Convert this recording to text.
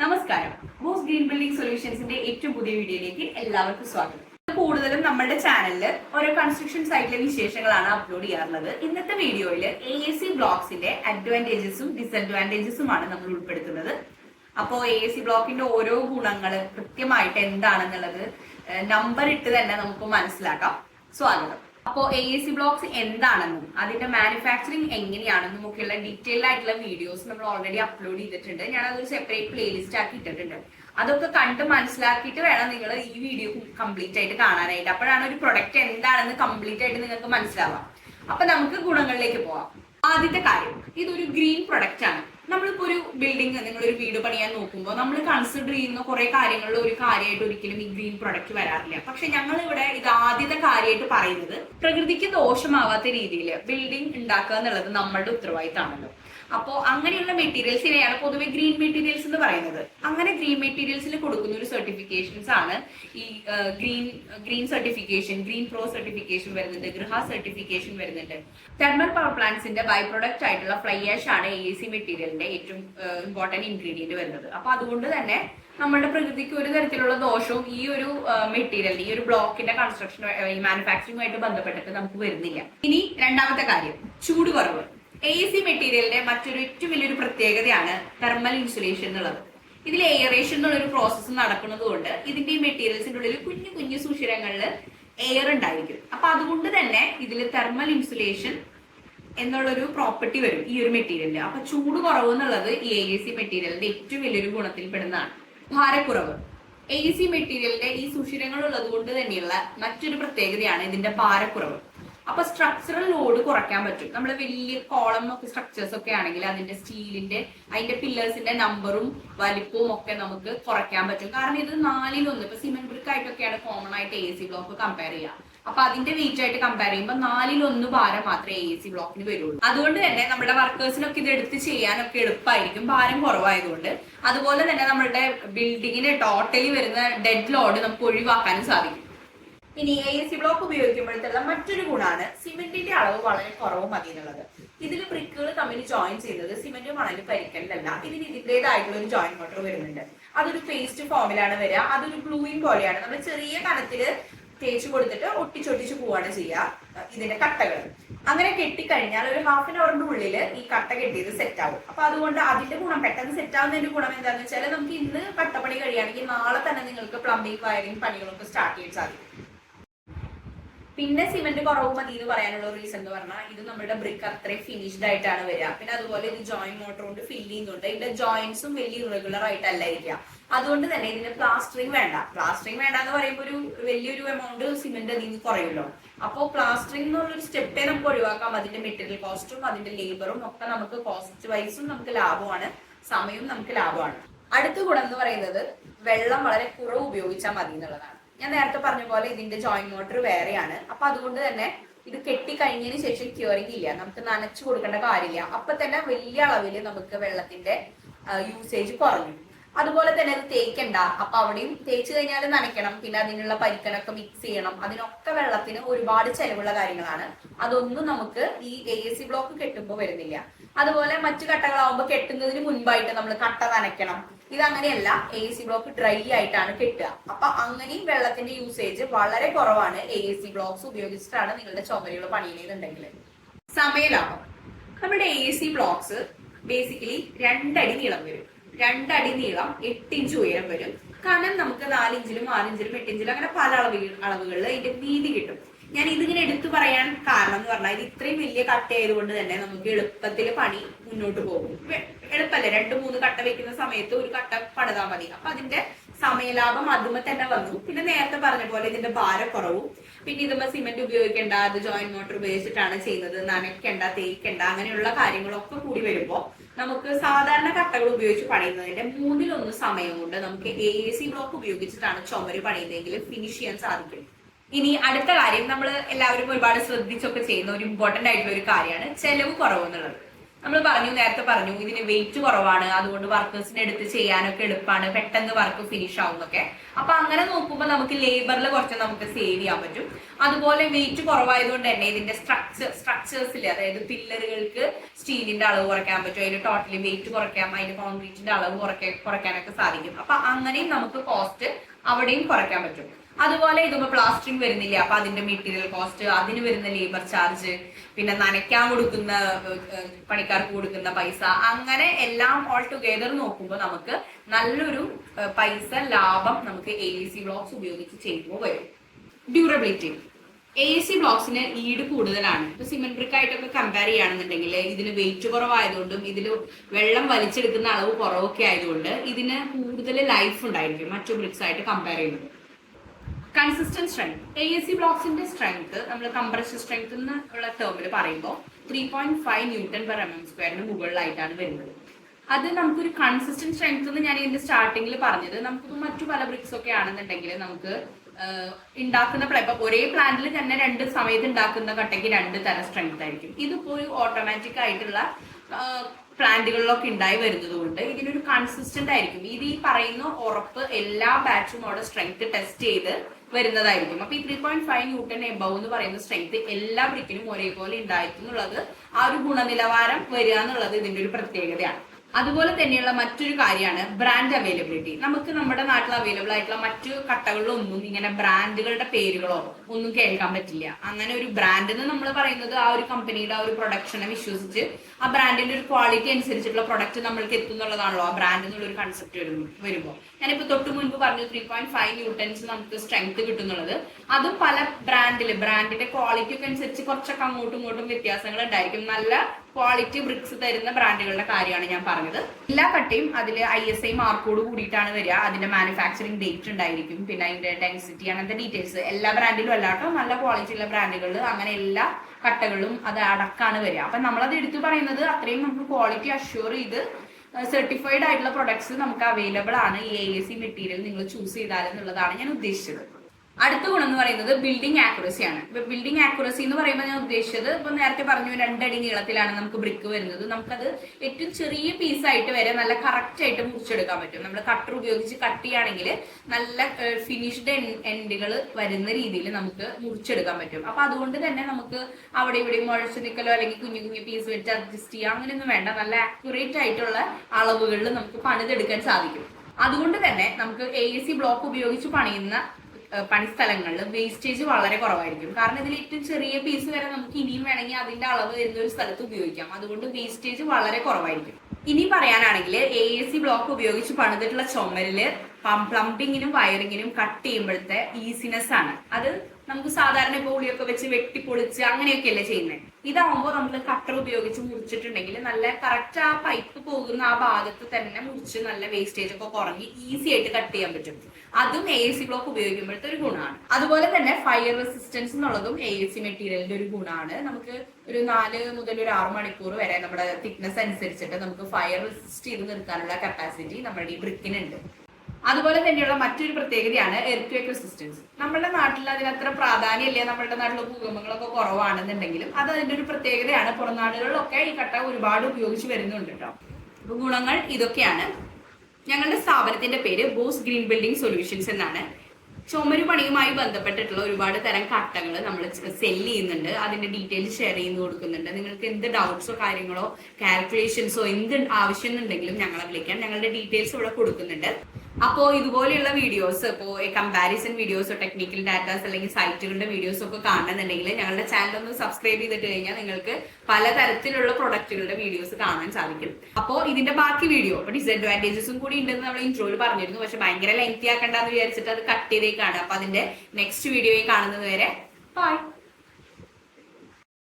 നമസ്കാരം. Boss green building സൊല്യൂഷൻസിന്റെ ഏറ്റവും പുതിയ വീഡിയോയിലേക്ക് എല്ലാവർക്കും സ്വാഗതം. കൂടുതലും നമ്മുടെ ചാനലിൽ ഓരോ കൺസ്ട്രക്ഷൻ സൈറ്റിലെ വിശേഷങ്ങളാണ് അപ്ലോഡ് ചെയ്യാറുള്ളത്. ഇന്നത്തെ വീഡിയോയിൽ എ എ സി ബ്ലോക്സിന്റെ അഡ്വാന്റേജസും ഡിസഡ്വാന്റേജസുമാണ് നമ്മൾ ഉൾപ്പെടുത്തുന്നത്. അപ്പോ എ എ സി ബ്ലോക്കിന്റെ ഓരോ ഗുണങ്ങൾ കൃത്യമായിട്ട് എന്താണെന്നുള്ളത് നമ്പർ ഇട്ട് തന്നെ നമുക്ക് മനസ്സിലാക്കാം. സ്വാഗതം. അപ്പോൾ എ സി ബ്ലോക്സ് എന്താണെന്നും അതിന്റെ മാനുഫാക്ചറിങ് എങ്ങനെയാണെന്നും ഒക്കെയുള്ള ഡീറ്റെയിൽ ആയിട്ടുള്ള വീഡിയോസ് നമ്മൾ ഓൾറെഡി അപ്ലോഡ് ചെയ്തിട്ടുണ്ട്. ഞാൻ അതൊരു സെപ്പറേറ്റ് പ്ലേലിസ്റ്റ് ആക്കി ഇട്ടിട്ടുണ്ട്. അതൊക്കെ കണ്ട് മനസ്സിലാക്കിയിട്ട് വേണം നിങ്ങൾ ഈ വീഡിയോ കംപ്ലീറ്റ് ആയിട്ട് കാണാനായിട്ട്. അപ്പോഴാണ് ഒരു പ്രൊഡക്റ്റ് എന്താണെന്ന് കംപ്ലീറ്റ് ആയിട്ട് നിങ്ങൾക്ക് മനസ്സിലാവാം അപ്പൊ നമുക്ക് ഗുണങ്ങളിലേക്ക് പോവാം. ആദ്യത്തെ കാര്യം ഇതൊരു ഗ്രീൻ പ്രൊഡക്റ്റ് ആണ്. നമ്മളിപ്പോ ഒരു ബിൽഡിംഗ് നിങ്ങൾ ഒരു വീട് പണിയാൻ നോക്കുമ്പോൾ നമ്മൾ കൺസിഡർ ചെയ്യുന്ന കുറെ കാര്യങ്ങളിൽ ഒരു കാര്യമായിട്ട് ഒരിക്കലും ഈ ഗ്രീൻ പ്രൊഡക്റ്റ് വരാറില്ല. പക്ഷെ ഞങ്ങൾ ഇവിടെ ഇത് ആദ്യത്തെ കാര്യമായിട്ട് പറയുന്നത് പ്രകൃതിക്ക് ദോഷമാവാത്ത രീതിയിൽ ബിൽഡിംഗ് ഉണ്ടാക്കുക എന്നുള്ളത് നമ്മളുടെ ഉത്തരവാദിത്തമാണല്ലോ. അപ്പോ അങ്ങനെയുള്ള മെറ്റീരിയൽസിനെയാണ് പൊതുവെ ഗ്രീൻ മെറ്റീരിയൽസ് എന്ന് പറയുന്നത്. അങ്ങനെ ഗ്രീൻ മെറ്റീരിയൽസിൽ കൊടുക്കുന്ന ഒരു സർട്ടിഫിക്കേഷൻസ് ആണ് ഈ green green certification green pro certification വരുന്നുണ്ട് ഗൃഹ സർട്ടിഫിക്കേഷൻ വരുന്നുണ്ട്. തെർമൽ പവർ പ്ലാന്റ്സിന്റെ ബൈ പ്രൊഡക്റ്റ് ആയിട്ടുള്ള ഫ്ലൈ ആഷ് ആണ് എ സി മെറ്റീരിയലിന്റെ ഏറ്റവും ഇമ്പോർട്ടന്റ് ഇൻഗ്രീഡിയന്റ് വരുന്നത്. അപ്പൊ അതുകൊണ്ട് തന്നെ നമ്മുടെ പ്രകൃതിക്ക് ഒരു തരത്തിലുള്ള ദോഷവും ഈ ഒരു മെറ്റീരിയൽ ഈ ഒരു ബ്ലോക്കിന്റെ കൺസ്ട്രക്ഷൻ മാനുഫാക്ചറിംഗുമായിട്ട് ബന്ധപ്പെട്ടിട്ട് നമുക്ക് വരുന്നില്ല. ഇനി രണ്ടാമത്തെ കാര്യം ചൂട് കുറവ് എ സി മെറ്റീരിയലിന്റെ മറ്റൊരു ഏറ്റവും വലിയൊരു പ്രത്യേകതയാണ് തെർമൽ ഇൻസുലേഷൻ എന്നുള്ളത്. ഇതിൽ എയറേഷൻ എന്നുള്ളൊരു പ്രോസസ്സ് നടക്കുന്നത് കൊണ്ട് ഇതിന്റെ ഈ മെറ്റീരിയൽസിന്റെ ഉള്ളിൽ കുഞ്ഞു കുഞ്ഞു സുഷിരങ്ങളിൽ എയർ ഉണ്ടായിരിക്കും. അപ്പൊ അതുകൊണ്ട് തന്നെ ഇതിൽ തെർമൽ ഇൻസുലേഷൻ എന്നുള്ളൊരു പ്രോപ്പർട്ടി വരും ഈ ഒരു മെറ്റീരിയലിന് അപ്പൊ ചൂട് കുറവ് എന്നുള്ളത് ഈ എ സി മെറ്റീരിയലിന്റെ ഏറ്റവും വലിയൊരു ഗുണത്തിൽ പെടുന്നതാണ് ഭാരക്കുറവ്. എ സി മെറ്റീരിയലിന്റെ ഈ സുഷിരങ്ങൾ ഉള്ളത് കൊണ്ട് തന്നെയുള്ള മറ്റൊരു പ്രത്യേകതയാണ് ഇതിന്റെ ഭാരക്കുറവ്. അപ്പൊ സ്ട്രക്ചറൽ ലോഡ് കുറയ്ക്കാൻ പറ്റും. നമ്മൾ വലിയ കോളം ഒക്കെ സ്ട്രക്ചേഴ്സ് ഒക്കെ ആണെങ്കിൽ അതിന്റെ സ്റ്റീലിന്റെ അതിന്റെ പില്ലേഴ്സിന്റെ നമ്പറും വലിപ്പവും ഒക്കെ നമുക്ക് കുറയ്ക്കാൻ പറ്റും. കാരണം ഇത് നാലിലൊന്ന്. ഇപ്പൊ സിമെന്റ് ബ്രിക്ക് ആയിട്ടൊക്കെയാണ് കോമൺ ആയിട്ട് എ സി ബ്ലോക്ക് കമ്പയർ ചെയ്യുക. അപ്പൊ അതിന്റെ വെയിറ്റ് ആയിട്ട് കമ്പയർ ചെയ്യുമ്പോൾ നാലിലൊന്ന് ഭാരം മാത്രമേ എ സി ബ്ലോക്കിന് വരുള്ളൂ. അതുകൊണ്ട് തന്നെ നമ്മുടെ വർക്കേഴ്സിനൊക്കെ ഇത് എടുത്ത് ചെയ്യാനൊക്കെ എളുപ്പമായിരിക്കും ഭാരം കുറവായതുകൊണ്ട്. അതുപോലെ തന്നെ നമ്മുടെ ബിൽഡിങ്ങിന് ടോട്ടലി വരുന്ന ഡെഡ് ലോഡ് നമുക്ക് ഒഴിവാക്കാനും സാധിക്കും. ഇനി എ സി ബ്ലോക്ക് ഉപയോഗിക്കുമ്പോഴത്തുള്ള മറ്റൊരു ഗുണമാണ് സിമെന്റിന്റെ അളവ് വളരെ കുറവ് മതി എന്നുള്ളത് ഇതിൽ ബ്രിക്കുകൾ തമ്മിൽ ജോയിൻ ചെയ്യുന്നത് സിമെന്റ് മണൽ പരിക്കലിലല്ല. ഇതിന് ഇതിന്റെതായിട്ടുള്ള ഒരു ജോയിന്റ് മോട്ടർ വരുന്നുണ്ട്. അതൊരു പേസ്റ്റ് ഫോമിലാണ് വരിക. അതൊരു ബ്ലൂയിൻ പോലെയാണ്. നമ്മൾ ചെറിയ കനത്തിൽ തേച്ച് കൊടുത്തിട്ട് ഒട്ടിച്ചൊട്ടിച്ച് പോവാണ് ചെയ്യുക ഇതിന്റെ കട്ടകൾ അങ്ങനെ കെട്ടിക്കഴിഞ്ഞാൽ ഒരു ഹാഫ് ആൻ അവറിന്റെ ഉള്ളിൽ ഈ കട്ട കെട്ടിയത് സെറ്റ് ആവും. അപ്പൊ അതുകൊണ്ട് അതിന്റെ ഗുണം പെട്ടെന്ന് സെറ്റ് ആവുന്നതിന്റെ ഗുണം എന്താണെന്ന് വെച്ചാൽ നമുക്ക് ഇന്ന് കട്ടപ്പണി കഴിയുകയാണെങ്കിൽ നാളെ തന്നെ നിങ്ങൾക്ക് പ്ലംബിംഗ് വയറിംഗ് പണികളൊക്കെ സ്റ്റാർട്ട് ചെയ്യാൻ സാധിക്കും. പിന്നെ സിമെന്റ് കുറവ് മതി എന്ന് പറയാനുള്ള റീസൺ എന്ന് പറഞ്ഞാൽ ഇത് നമ്മുടെ ബ്രിക്ക് അത്രയും ഫിനിഷ്ഡ് ആയിട്ടാണ് വരിക. പിന്നെ അതുപോലെ ഇത് ജോയിന്റ് മോട്ടർ കൊണ്ട് ഫിൽ ചെയ്യുന്നുണ്ട്. ഇതിന്റെ ജോയിന്റ്സും വലിയ ഇറഗുലർ ആയിട്ടല്ല ഇരിക്കുക അതുകൊണ്ട് തന്നെ ഇതിന് പ്ലാസ്റ്ററിങ് വേണ്ട. പ്ലാസ്റ്ററിങ് വേണ്ട എന്ന് പറയുമ്പോൾ ഒരു വലിയൊരു എമൗണ്ട് സിമെന്റ് അതിൽ നിന്ന് കുറയുമല്ലോ. അപ്പോൾ പ്ലാസ്റ്ററിംഗ് എന്നുള്ളൊരു സ്റ്റെപ്പേ നമുക്ക് ഒഴിവാക്കാം. അതിന്റെ മെറ്റീരിയൽ കോസ്റ്റും അതിന്റെ ലേബറും ഒക്കെ നമുക്ക് കോസ്റ്റ് വൈസും നമുക്ക് ലാഭമാണ്. സമയവും നമുക്ക് ലാഭമാണ്. അടുത്ത ഗുണം എന്ന് പറയുന്നത് വെള്ളം വളരെ കുറവ് ഉപയോഗിച്ചാൽ മതി എന്നുള്ളതാണ് ഞാൻ നേരത്തെ പറഞ്ഞ പോലെ ഇതിന്റെ ജോയിന്റ് മോട്ടർ വേറെയാണ്. അപ്പൊ അതുകൊണ്ട് തന്നെ ഇത് കെട്ടി കഴിഞ്ഞതിന് ശേഷം ക്യൂറിംഗ് ഇല്ല. നമുക്ക് നനച്ചു കൊടുക്കേണ്ട കാര്യമില്ല. അപ്പൊ തന്നെ വലിയ അളവിൽ നമുക്ക് വെള്ളത്തിന്റെ യൂസേജ് കുറഞ്ഞു. അതുപോലെ തന്നെ അത് തേക്കണ്ട. അപ്പൊ അവിടെയും തേച്ച് കഴിഞ്ഞാൽ നനയ്ക്കണം. പിന്നെ അതിനുള്ള പരിക്കനൊക്കെ മിക്സ് ചെയ്യണം. അതിനൊക്കെ വെള്ളത്തിന് ഒരുപാട് ചെലവുള്ള കാര്യങ്ങളാണ്. അതൊന്നും നമുക്ക് ഈ എ സി ബ്ലോക്ക് കെട്ടുമ്പോൾ വരുന്നില്ല. അതുപോലെ മറ്റു കട്ടകളാവുമ്പോൾ കെട്ടുന്നതിന് മുൻപായിട്ട് നമ്മൾ കട്ട നനയ്ക്കണം. ഇതങ്ങനെയല്ല എ സി ബ്ലോക്ക് ഡ്രൈ ആയിട്ടാണ് കെട്ടുക. അപ്പൊ അങ്ങനെയും വെള്ളത്തിന്റെ യൂസേജ് വളരെ കുറവാണ് എ സി ബ്ലോക്സ് ഉപയോഗിച്ചിട്ടാണ് നിങ്ങളുടെ ചുമരുകൾ പണിയുന്നതുണ്ടെങ്കിൽ സമയലാഭം. നമ്മുടെ എ സി ബ്ലോക്സ് ബേസിക്കലി രണ്ടടി നീളം വരും. രണ്ടടി നീളം എട്ട് ഇഞ്ച് ഉയരം വരും. കനം നമുക്ക് നാലിഞ്ചിലും ആറിഞ്ചിലും എട്ടിഞ്ചിലും അങ്ങനെ പല അളവ് അളവുകളിൽ അതിന്റെ വീതി കിട്ടും. ഞാൻ ഇതിങ്ങനെ എടുത്തു പറയാൻ കാരണം എന്ന് പറഞ്ഞാൽ ഇത് ഇത്രയും വലിയ കട്ട ആയതുകൊണ്ട് തന്നെ നമുക്ക് എളുപ്പത്തിൽ പണി മുന്നോട്ട് പോകും. എളുപ്പല്ലേ? രണ്ട് മൂന്ന് കട്ട വെക്കുന്ന സമയത്ത് ഒരു കട്ട പണിതാൽ മതി. അപ്പൊ അതിന്റെ സമയലാഭം അതുമ്മ തന്നെ വന്നു. പിന്നെ നേരത്തെ പറഞ്ഞ പോലെ ഇതിന്റെ ഭാരക്കുറവും പിന്നെ ഇതുമ്മ സിമെന്റ് ഉപയോഗിക്കേണ്ട അത് ജോയിന്റ് മോട്ടർ ഉപയോഗിച്ചിട്ടാണ് ചെയ്യുന്നത്. നനയ്ക്കേണ്ട തേക്കണ്ട അങ്ങനെയുള്ള കാര്യങ്ങളൊക്കെ കൂടി വരുമ്പോൾ നമുക്ക് സാധാരണ കട്ടകൾ ഉപയോഗിച്ച് പണിയുന്നതിന്റെ മൂന്നിലൊന്ന് സമയം കൊണ്ട് നമുക്ക് എ സി ബ്ലോക്ക് ഉപയോഗിച്ചിട്ടാണ് ചുമര് പണിയുന്നതെങ്കിൽ ഫിനിഷ് ചെയ്യാൻ സാധിക്കും. ഇനി അടുത്ത കാര്യം നമ്മൾ എല്ലാവരും ഒരുപാട് ശ്രദ്ധിച്ചൊക്കെ ചെയ്യുന്ന ഒരു ഇമ്പോർട്ടന്റ് ആയിട്ടുള്ള ഒരു കാര്യമാണ് ചെലവ് കുറവ് എന്നുള്ളത്. നമ്മൾ പറഞ്ഞു നേരത്തെ പറഞ്ഞു ഇതിന് വെയിറ്റ് കുറവാണ് അതുകൊണ്ട് വർക്കേഴ്സിന് എടുത്ത് ചെയ്യാനൊക്കെ എളുപ്പമാണ് പെട്ടെന്ന് വർക്ക് ഫിനിഷ് ആവും എന്നൊക്കെ. അപ്പൊ അങ്ങനെ നോക്കുമ്പോൾ നമുക്ക് ലേബറിൽ കുറച്ച് നമുക്ക് സേവ് ചെയ്യാൻ പറ്റും. അതുപോലെ വെയിറ്റ് കുറവായതുകൊണ്ട് തന്നെ ഇതിന്റെ സ്ട്രക്ചർ സ്ട്രക്ചേഴ്സിൽ അതായത് പില്ലറുകൾക്ക് സ്റ്റീലിന്റെ അളവ് കുറയ്ക്കാൻ പറ്റും അതിന് ടോട്ടലി വെയിറ്റ് കുറയ്ക്കാം അതിന് കോൺക്രീറ്റിന്റെ അളവ് കുറയ്ക്കാൻ കുറയ്ക്കാനൊക്കെ സാധിക്കും. അപ്പൊ അങ്ങനെയും നമുക്ക് കോസ്റ്റ് അവിടെയും കുറയ്ക്കാൻ പറ്റും. അതുപോലെ ഇതുമ്പോ പ്ലാസ്റ്ററിങ് വരുന്നില്ല? അപ്പൊ അതിന്റെ മെറ്റീരിയൽ കോസ്റ്റ് അതിന് വരുന്ന ലേബർ ചാർജ് പിന്നെ നനയ്ക്കാൻ കൊടുക്കുന്ന പണിക്കാർക്ക് കൊടുക്കുന്ന പൈസ അങ്ങനെ എല്ലാം ഓൾ ടുഗെദർ നോക്കുമ്പോൾ നമുക്ക് നല്ലൊരു പൈസ ലാഭം നമുക്ക് എ സി ബ്ലോക്സ് ഉപയോഗിച്ച് ചെയ്യുമ്പോൾ വരും. ഡ്യൂറബിലിറ്റി എ സി ബ്ലോക്സിന് ഈട് കൂടുതലാണ്. ഇപ്പൊ സിമെന്റ് ബ്രിക്ക് ആയിട്ടൊക്കെ കമ്പയർ ചെയ്യുകയാണെന്നുണ്ടെങ്കിൽ ഇതിന് വെയിറ്റ് കുറവായതുകൊണ്ടും ഇതിൽ വെള്ളം വലിച്ചെടുക്കുന്ന അളവ് കുറവൊക്കെ ആയതുകൊണ്ട് ഇതിന് കൂടുതൽ ലൈഫ് ഉണ്ടായിരിക്കും മറ്റു ബ്രിക്സ് ആയിട്ട് കമ്പയർ ചെയ്യുന്നത്. കൺസിസ്റ്റന്റ് സ്ട്രെങ്ത് എ സി ബ്ലോക്സിന്റെ സ്ട്രെങ്ത് നമ്മൾ കംപ്രഷൻ സ്ട്രെങ്ത് എന്നുള്ള ടേമിൽ പറയുമ്പോൾ three point five newton per M M സ്ക്വയറിന് മുകളിലായിട്ടാണ് വരുന്നത്. അത് നമുക്കൊരു കൺസിസ്റ്റന്റ് സ്ട്രെങ്ത് എന്ന് ഞാൻ ഇതിന്റെ സ്റ്റാർട്ടിങ്ങിൽ പറഞ്ഞത്. നമുക്ക് മറ്റു പല ബ്രിക്സ് ഒക്കെ ആണെന്നുണ്ടെങ്കിൽ നമുക്ക് ഉണ്ടാക്കുന്ന ഇപ്പൊ ഒരേ പ്ലാന്റിൽ തന്നെ രണ്ട് സമയത്ത് ഉണ്ടാക്കുന്ന കട്ടയ്ക്ക് രണ്ട് തരം സ്ട്രെങ്ത് ആയിരിക്കും. ഇതിപ്പോ ഒരു ഓട്ടോമാറ്റിക് ആയിട്ടുള്ള പ്ലാന്റുകളിലൊക്കെ ഉണ്ടായി വരുന്നത് കൊണ്ട് ഇതിനൊരു കൺസിസ്റ്റന്റ് ആയിരിക്കും. ഇത് ഈ പറയുന്ന ഉറപ്പ് എല്ലാ ബാച്ചും അവിടെ സ്ട്രെങ്ത് ടെസ്റ്റ് ചെയ്ത് വരുന്നതായിരിക്കും. അപ്പൊ ഈ three point five newton above എന്ന് പറയുന്ന സ്ട്രെങ്ത് എല്ലാ ബ്രിക്കിനും ഒരേപോലെ ഉണ്ടായിരിക്കും എന്നുള്ളത് ആ ഒരു ഗുണനിലവാരം വരിക എന്നുള്ളത് ഇതിന്റെ ഒരു പ്രത്യേകതയാണ്. അതുപോലെ തന്നെയുള്ള മറ്റൊരു കാര്യമാണ് ബ്രാൻഡ് അവൈലബിലിറ്റി നമുക്ക് നമ്മുടെ നാട്ടിൽ അവൈലബിൾ ആയിട്ടുള്ള മറ്റു കട്ടകളിലൊന്നും ഇങ്ങനെ ബ്രാൻഡുകളുടെ പേരുകളോ ഒന്നും കേൾക്കാൻ പറ്റില്ല. അങ്ങനെ ഒരു ബ്രാൻഡ് എന്ന് നമ്മൾ പറയുന്നത് ആ ഒരു കമ്പനിയുടെ ആ ഒരു പ്രൊഡക്ഷനെ വിശ്വസിച്ച് ആ ബ്രാൻഡിന്റെ ഒരു ക്വാളിറ്റി അനുസരിച്ചിട്ടുള്ള പ്രൊഡക്റ്റ് നമ്മൾക്ക് എത്തുന്നുള്ളതാണല്ലോ ആ ബ്രാൻഡ് എന്നുള്ള ഒരു കൺസെപ്റ്റ് വരുന്നു വരുമ്പോൾ ഞാനിപ്പോ തൊട്ട് മുൻപ് പറഞ്ഞു ത്രീ പോയിന്റ് ഫൈവ് ന്യൂട്ടൻസ് നമുക്ക് സ്ട്രെങ്ത് കിട്ടുന്നുള്ളത്. അതും പല ബ്രാൻഡിൽ ബ്രാൻഡിന്റെ ക്വാളിറ്റി ഒക്കെ അനുസരിച്ച് കുറച്ചൊക്കെ അങ്ങോട്ടും ഇങ്ങോട്ടും വ്യത്യാസങ്ങൾ ഉണ്ടായിരിക്കും. നല്ല ക്വാളിറ്റി ബ്രിക്സ് തരുന്ന ബ്രാൻഡുകളുടെ കാര്യമാണ് ഞാൻ പറഞ്ഞത്. എല്ലാ കട്ടയും അതിൽ ഐ എസ് ഐ മാർക്കോട് കൂടിയിട്ടാണ് വരിക. അതിന്റെ മാനുഫാക്ചറിങ് ഡേറ്റ് ഉണ്ടായിരിക്കും. പിന്നെ അതിന്റെ ഡെൻസിറ്റി അങ്ങനത്തെ ഡീറ്റെയിൽസ് എല്ലാ ബ്രാൻഡിലും അല്ലാട്ടോ നല്ല ക്വാളിറ്റി ഉള്ള ബ്രാൻഡുകളിൽ അങ്ങനെ എല്ലാ കട്ടകളും അത് അടക്കാണ് വരിക. അപ്പൊ നമ്മളത് എടുത്തു പറയുന്നത് അത്രയും നമുക്ക് ക്വാളിറ്റി അഷ്യൂർ ചെയ്ത് സർട്ടിഫൈഡ് ആയിട്ടുള്ള പ്രൊഡക്ട്സ് നമുക്ക് അവൈലബിൾ ആണ്. ഈ എ എ സി മെറ്റീരിയൽ നിങ്ങൾ ചൂസ് ചെയ്താലെന്നുള്ളതാണ് ഞാൻ ഉദ്ദേശിച്ചത്. അടുത്ത ഗുണം എന്ന് പറയുന്നത് ബിൽഡിംഗ് ആക്യുറസി ആണ്. ഇപ്പൊ ബിൽഡിംഗ് ആക്യുറസി എന്ന് പറയുമ്പോൾ ഞാൻ ഉദ്ദേശിച്ചത് ഇപ്പൊ നേരത്തെ പറഞ്ഞു രണ്ടടി നീളത്തിലാണ് നമുക്ക് ബ്രിക്ക് വരുന്നത്. നമുക്കത് ഏറ്റവും ചെറിയ പീസ് ആയിട്ട് വരെ നല്ല കറക്റ്റ് ആയിട്ട് മുറിച്ചെടുക്കാൻ പറ്റും. നമ്മൾ കട്ടർ ഉപയോഗിച്ച് കട്ട് ചെയ്യുകയാണെങ്കിൽ നല്ല ഫിനിഷ്ഡ് എൻഡുകൾ വരുന്ന രീതിയിൽ നമുക്ക് മുറിച്ചെടുക്കാൻ പറ്റും. അപ്പൊ അതുകൊണ്ട് തന്നെ നമുക്ക് അവിടെ ഇവിടെ മുഴച്ചു നിൽക്കലോ അല്ലെങ്കിൽ കുഞ്ഞു കുഞ്ഞു പീസ് വെച്ച് അഡ്ജസ്റ്റ് ചെയ്യുക അങ്ങനെയൊന്നും വേണ്ട. നല്ല ആക്യുറേറ്റ് ആയിട്ടുള്ള അളവുകളിൽ നമുക്ക് പണിതെടുക്കാൻ സാധിക്കും. അതുകൊണ്ട് തന്നെ നമുക്ക് എ സി ബ്ലോക്ക് ഉപയോഗിച്ച് പണിയുന്ന പണിസ്ഥലങ്ങളിൽ വേസ്റ്റേജ് വളരെ കുറവായിരിക്കും. കാരണം ഇതിൽ ഏറ്റവും ചെറിയ പീസ് വരെ നമുക്ക് ഇനിയും വേണമെങ്കിൽ അതിന്റെ അളവ് വരുന്ന ഒരു സ്ഥലത്ത് ഉപയോഗിക്കാം. അതുകൊണ്ട് വേസ്റ്റേജ് വളരെ കുറവായിരിക്കും. ഇനി പറയാനാണെങ്കിൽ എ എ സി ബ്ലോക്ക് ഉപയോഗിച്ച് പണിതിട്ടുള്ള ചുമരിൽ പ്ലംബിങ്ങിനും വയറിങ്ങിനും കട്ട് ചെയ്യുമ്പോഴത്തെ ഈസിനെസ് ആണ്. അത് നമുക്ക് സാധാരണ ഉളിയൊക്കെ വെച്ച് വെട്ടിപ്പൊളിച്ച് അങ്ങനെയൊക്കെയല്ലേ ചെയ്യുന്നത് ഇതാവുമ്പോൾ നമ്മൾ കട്ടർ ഉപയോഗിച്ച് മുറിച്ചിട്ടുണ്ടെങ്കിൽ നല്ല കറക്റ്റ് ആ പൈപ്പ് പോകുന്ന ആ ഭാഗത്ത് തന്നെ മുറിച്ച് നല്ല വേസ്റ്റേജ് ഒക്കെ കുറഞ്ഞ് ഈസി ആയിട്ട് കട്ട് ചെയ്യാൻ പറ്റും. അതും എ സി ബ്ലോക്ക് ഉപയോഗിക്കുമ്പോഴത്തെ ഒരു ഗുണമാണ്. അതുപോലെ തന്നെ ഫയർ റെസിസ്റ്റൻസ് എന്നുള്ളതും എ സി മെറ്റീരിയലിന്റെ ഒരു ഗുണമാണ്. നമുക്ക് ഒരു നാല് മുതൽ ഒരു ആറ് മണിക്കൂർ വരെ നമ്മുടെ തിക്നെസ് അനുസരിച്ചിട്ട് നമുക്ക് ഫയർ റെസിസ്റ്റ് ചെയ്ത് നിർത്താനുള്ള കപ്പാസിറ്റി നമ്മുടെ ഈ ബ്രിക്കിനുണ്ട് അതുപോലെ തന്നെയുള്ള മറ്റൊരു പ്രത്യേകതയാണ് എർത്ത് റെസിസ്റ്റൻസ് നമ്മുടെ നാട്ടിൽ അതിനത്ര പ്രാധാന്യമില്ല നമ്മുടെ നാട്ടിൽ ഭൂകമ്പങ്ങളൊക്കെ കുറവാണെന്നുണ്ടെങ്കിലും അത് അതിന്റെ ഒരു പ്രത്യേകതയാണ്. പുറം നാടുകളിലൊക്കെ ഈ കട്ട ഒരുപാട് ഉപയോഗിച്ച് വരുന്നുണ്ട് കേട്ടോ. അപ്പോൾ ഗുണങ്ങൾ ഇതൊക്കെയാണ്. ഞങ്ങളുടെ സ്ഥാപനത്തിന്റെ പേര് ബോസ് ഗ്രീൻ ബിൽഡിംഗ് സൊല്യൂഷൻസ് എന്നാണ്. ചുമരു പണിയുമായി ബന്ധപ്പെട്ടിട്ടുള്ള ഒരുപാട് തരം കട്ടകൾ നമ്മൾ സെൽ ചെയ്യുന്നുണ്ട്. അതിന്റെ ഡീറ്റെയിൽസ് ഷെയർ ചെയ്ത് കൊടുക്കുന്നുണ്ട്. നിങ്ങൾക്ക് എന്ത് ഡൗട്ട്സോ കാര്യങ്ങളോ കാൽക്കുലേഷൻസോ എന്ത് ആവശ്യം എന്നുണ്ടെങ്കിലും ഞങ്ങളെ വിളിക്കാം. ഞങ്ങളുടെ ഡീറ്റെയിൽസ് ഇവിടെ കൊടുക്കുന്നുണ്ട്. അപ്പോൾ ഇതുപോലെയുള്ള വീഡിയോസ് ഇപ്പോൾ കമ്പാരിസൺ വീഡിയോസ് ടെക്നിക്കൽ ഡാറ്റാസ് അല്ലെങ്കിൽ സൈറ്റുകളുടെ വീഡിയോസ് ഒക്കെ കാണണമെന്നുണ്ടെങ്കിൽ ഞങ്ങളുടെ ചാനൽ ഒന്ന് സബ്സ്ക്രൈബ് ചെയ്തിട്ട് കഴിഞ്ഞാൽ നിങ്ങൾക്ക് പലതരത്തിലുള്ള പ്രൊഡക്റ്റുകളുടെ വീഡിയോസ് കാണാൻ സാധിക്കും. അപ്പോൾ ഇതിന്റെ ബാക്കി വീഡിയോ ഡിസഡ്വാന്റേജസും കൂടി ഉണ്ടെന്ന് നമ്മൾ ഇൻട്രോയിൽ പറഞ്ഞിരുന്നു. പക്ഷെ ഭയങ്കര ലെങ്തി ആക്കണ്ടെന്ന് വിചാരിച്ചിട്ട് അത് കട്ട് ചെയ്തേക്കാണ്. അപ്പൊ അതിന്റെ നെക്സ്റ്റ് വീഡിയോയിൽ കാണുന്നത് വരെ ബൈ